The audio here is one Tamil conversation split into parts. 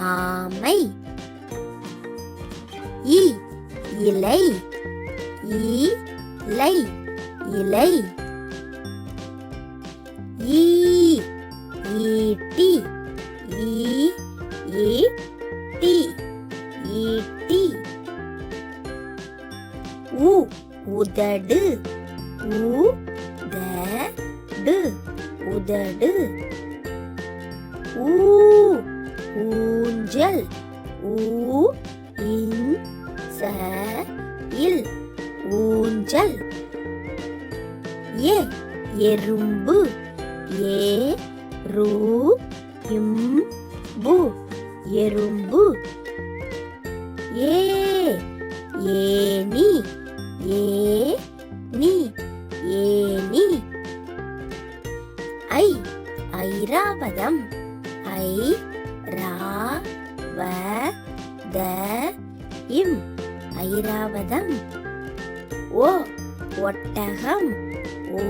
ஆமை. இ இலை. இலை. இலை. ஈ ஈட்டி. ஈ ஈட்டி. ஈட்டி. உ உதடு. உ த டு உதடு ஊ ஊஞ்சல் ஊ இன் ச இல். ஊஞ்சல். ஏ எறும்பு. ஏ ரூ இம் பு. எறும்பு. ஏ ஏனி ஏ நீ. ஏனி ஐ ஐராவதம். ஐ ரா வ த இம் ஐராவதம். ஓ ஒட்டகம். ஓ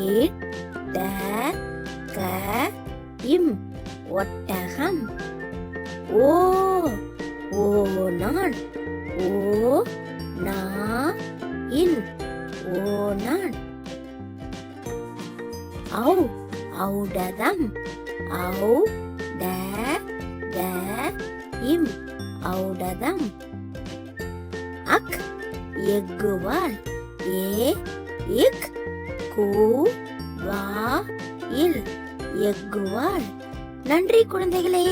இட் ட க இம் ஒட்டகம். ஓ ஓ நான் ஓ நா இன் ஓ நான் ஔ ஔடதம். ஔ ட த இம் ஔடதம். அக் எக்குவால் ஏ இக் கூ வா இல் எக்குவால் நன்றி குழந்தைகளே.